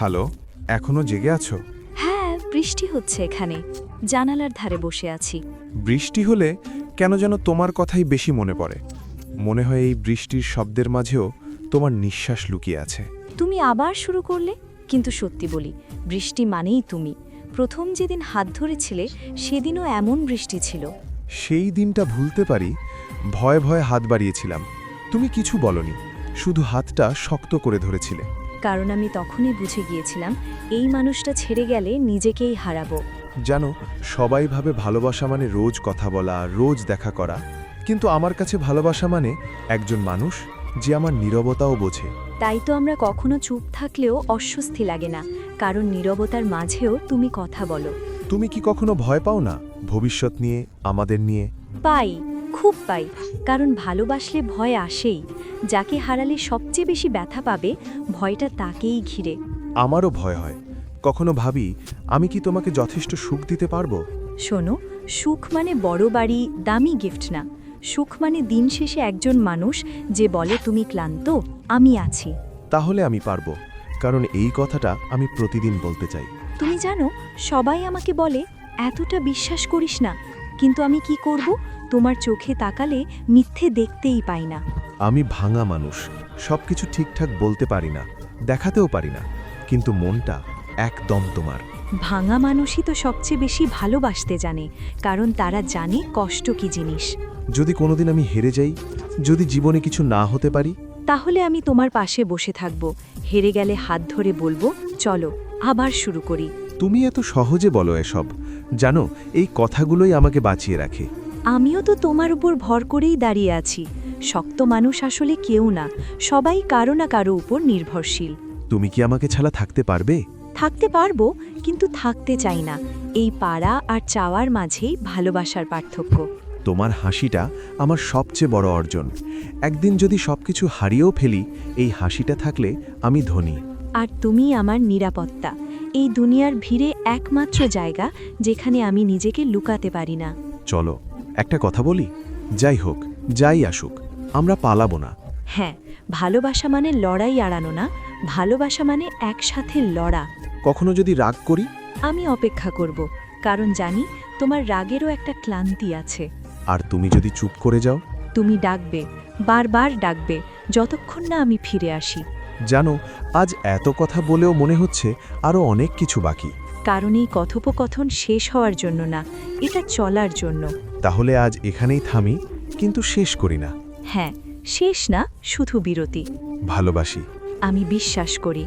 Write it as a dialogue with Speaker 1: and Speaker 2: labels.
Speaker 1: Hello এখনও জেগে আছো?
Speaker 2: হ্যাঁ বৃষ্টি হচ্ছে এখানে। জানালার ধারে বসে আছি।
Speaker 1: বৃষ্টি হলে কেন যেন তোমার কথাই বেশি মনে পড়ে? মনে হয় এই বৃষ্টির শব্দের মাঝেও তোমার নিঃশ্বাস লুকিয়ে আছে।
Speaker 2: তুমি আবার শুরু করলে? কিন্তু সত্যি বলি বৃষ্টি মানেই তুমি। প্রথম যেদিন হাত ধরেছিলে সেদিনও এমন বৃষ্টি ছিল।
Speaker 1: সেই দিনটা ভুলতে পারি ভয়ে ভয়ে হাত বাড়িয়েছিলাম। তুমি কিছু বলনি শুধু হাতটা শক্ত করে ধরেছিলে।
Speaker 2: কারণ আমি তখনই বুঝে গিয়েছিলাম এই মানুষটা ছেড়ে গেলে নিজেকেই হারাবো।
Speaker 1: জানো সবাই ভাবে ভালোবাসা মানে রোজ কথা বলা রোজ দেখা করা। কিন্তু আমার কাছে ভালোবাসা মানে একজন মানুষ যে আমার নীরবতাও বোঝে।
Speaker 2: তাই তো আমরা কখনো চুপ থাকলেও অস্বস্তি লাগে না কারণ নীরবতার মাঝেও তুমি কথা বলো।
Speaker 1: তুমি কি কখনো ভয় পাও না ভবিষ্যৎ নিয়ে আমাদের নিয়ে?
Speaker 2: পাই খুব পাই কারণ ভালোবাসলে ভয় আসেই। যাকে হারালে সবচেয়ে বেশি ব্যথা পাবে ভয়টা তাকেই ঘিরে।
Speaker 1: আমারও ভয় হয়। কখনো ভাবি আমি কি তোমাকে যথেষ্ট সুখ দিতে পারব?
Speaker 2: শোনো সুখ মানে বড় বাড়ি দামি গিফট না। সুখ মানে দিন শেষে একজন মানুষ যে বলে তুমি ক্লান্ত আমি আছি।
Speaker 1: তাহলে আমি পারব কারণ এই কথাটা আমি প্রতিদিন বলতে চাই।
Speaker 2: তুমি জানো সবাই আমাকে বলে এতটা বিশ্বাস করিস না কিন্তু আমি কি করব? তোমার চোখে তাকালে মিথ্যে দেখতেই পাই না।
Speaker 1: আমি ভাঙা মানুষ সব কিছু ঠিকঠাক বলতে পারি না দেখাতেও পারি না কিন্তু মনটা একদম তোমার।
Speaker 2: ভাঙা মানুষই তো সবচেয়ে বেশি ভালোবাসতে জানে কারণ তারা জানে কষ্ট কি জিনিস।
Speaker 1: যদি কোনোদিন আমি হেরে যাই যদি জীবনে কিছু না হতে পারি?
Speaker 2: তাহলে আমি তোমার পাশে বসে থাকব হেরে গেলে হাত ধরে বলব চলো আবার শুরু করি।
Speaker 1: তুমি এত সহজে বলো এসব। জানো এই কথাগুলোই আমাকে বাঁচিয়ে রাখে।
Speaker 2: আমিও তো তোমার উপর ভর করেই দাঁড়িয়ে আছি। শক্ত মানুষ আসলে কেউ না সবাই কারও না কারও উপর নির্ভরশীল।
Speaker 1: তুমি কি আমাকে ছাড়া থাকতে পারবে?
Speaker 2: থাকতে পারব কিন্তু থাকতে চাই না। এই পাড়া আর চাওয়ার মাঝেই ভালোবাসার পার্থক্য।
Speaker 1: তোমার হাসিটা আমার সবচেয়ে বড় অর্জন। একদিন যদি সবকিছু হারিয়েও ফেলি এই হাসিটা থাকলে আমি ধনী।
Speaker 2: আর তুমি আমার নিরাপত্তা। এই দুনিয়ার ভিড়ে একমাত্র জায়গা যেখানে আমি নিজেকে লুকাতে পারি না।
Speaker 1: চলো একটা কথা বলি? যাই হোক যাই আসুক আমরা পালাবো না।
Speaker 2: হ্যাঁ ভালোবাসা মানে লড়াই আড়ানো না ভালোবাসা মানে একসাথে লড়া।
Speaker 1: কখনো যদি রাগ করি?
Speaker 2: আমি অপেক্ষা করব কারণ জানি তোমার রাগেরও একটা ক্লান্তি আছে।
Speaker 1: আর তুমি যদি চুপ করে যাও?
Speaker 2: তুমি ডাকবে বারবার ডাকবে যতক্ষণ না আমি ফিরে আসি।
Speaker 1: জানো আজ এত কথা বলেও মনে হচ্ছে আরও অনেক কিছু বাকি।
Speaker 2: কারণ এই কথোপকথন শেষ হওয়ার জন্য না এটা চলার জন্য।
Speaker 1: তাহলে আজ এখানেই থামি কিন্তু শেষ করি না।
Speaker 2: হ্যাঁ শেষ না শুধু বিরতি।
Speaker 1: ভালোবাসি।
Speaker 2: আমি বিশ্বাস করি।